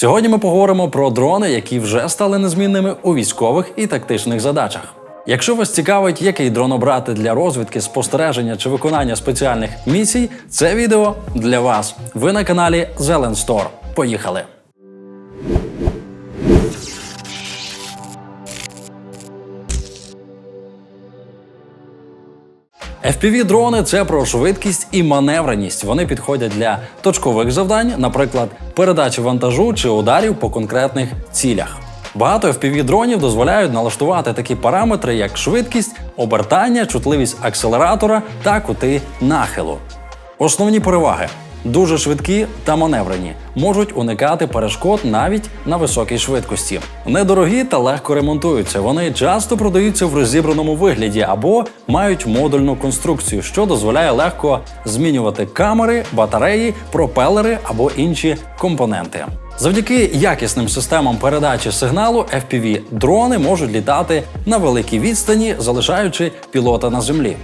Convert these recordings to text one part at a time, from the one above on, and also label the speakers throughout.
Speaker 1: Сьогодні ми поговоримо про дрони, які вже стали незмінними у військових і тактичних задачах. Якщо вас цікавить, який дрон обрати для розвідки, спостереження чи виконання спеціальних місій, це відео для вас. Ви на каналі Зеленстор. Store. Поїхали! FPV-дрони це про швидкість і маневреність. Вони підходять для точкових завдань, наприклад, передачі вантажу чи ударів по конкретних цілях. Багато FPV-дронів дозволяють налаштувати такі параметри, як швидкість, обертання, чутливість акселератора та кути нахилу. Основні переваги дуже швидкі та маневрені, можуть уникати перешкод навіть на високій швидкості. Недорогі та легко ремонтуються. Вони часто продаються в розібраному вигляді або мають модульну конструкцію, що дозволяє легко змінювати камери, батареї, пропелери або інші компоненти. Завдяки якісним системам передачі сигналу FPV дрони можуть літати на великій відстані, залишаючи пілота на землі.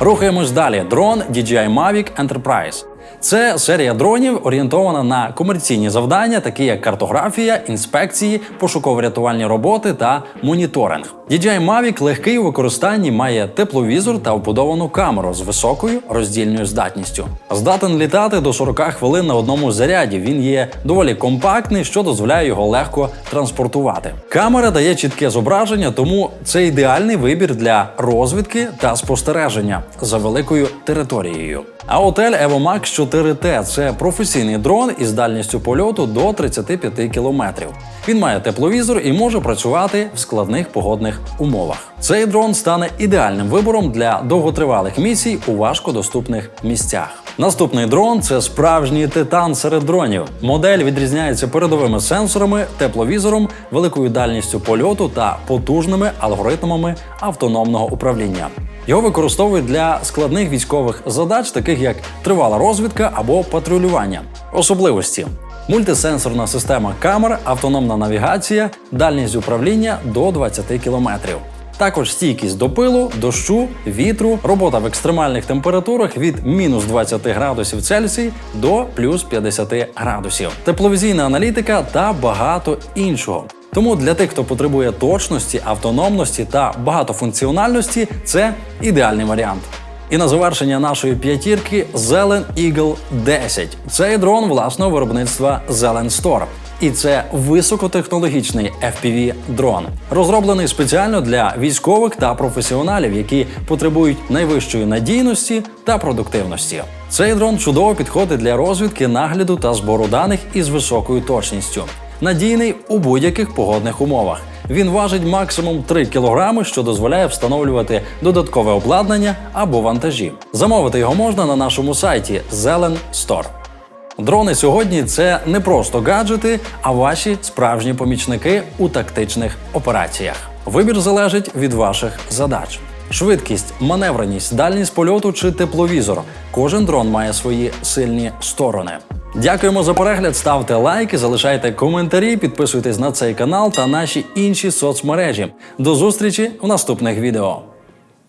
Speaker 1: Рухаємось далі. Дрон DJI Mavic Enterprise. Це серія дронів, орієнтована на комерційні завдання, такі як картографія, інспекції, пошуково-рятувальні роботи та моніторинг. DJI Mavic легкий у використанні має тепловізор та вбудовану камеру з високою роздільною здатністю. Здатен літати до 40 хвилин на одному заряді. Він є доволі компактний, що дозволяє його легко транспортувати. Камера дає чітке зображення, тому це ідеальний вибір для розвідки та спостереження за великою територією. А отель EvoMax 4T – це професійний дрон із дальністю польоту до 35 кілометрів. Він має тепловізор і може працювати в складних погодних умовах. Цей дрон стане ідеальним вибором для довготривалих місій у важкодоступних місцях. Наступний дрон це справжній титан серед дронів. Модель відрізняється передовими сенсорами, тепловізором, великою дальністю польоту та потужними алгоритмами автономного управління. Його використовують для складних військових задач, таких як тривала розвідка або патрулювання. Особливості: мультисенсорна система камер, автономна навігація, дальність управління до 20 км. Також стійкість до пилу, дощу, вітру, робота в екстремальних температурах від мінус 20 градусів Цельсій до плюс 50 градусів, тепловізійна аналітика та багато іншого. Тому для тих, хто потребує точності, автономності та багатофункціональності, це ідеальний варіант. І на завершення нашої п'ятірки Zelen Eagle 10. Цей дрон власного виробництва Zelen Store. І це високотехнологічний fpv дрон, розроблений спеціально для військових та професіоналів, які потребують найвищої надійності та продуктивності. Цей дрон чудово підходить для розвідки, нагляду та збору даних із високою точністю. Надійний у будь-яких погодних умовах. Він важить максимум 3 кг, що дозволяє встановлювати додаткове обладнання або вантажі. Замовити його можна на нашому сайті Zelen Store. Дрони сьогодні це не просто гаджети, а ваші справжні помічники у тактичних операціях. Вибір залежить від ваших задач. Швидкість, маневреність, дальність польоту чи тепловізор. Кожен дрон має свої сильні сторони. Дякуємо за перегляд. Ставте лайки, залишайте коментарі, підписуйтесь на цей канал та наші інші соцмережі. До зустрічі в наступних відео.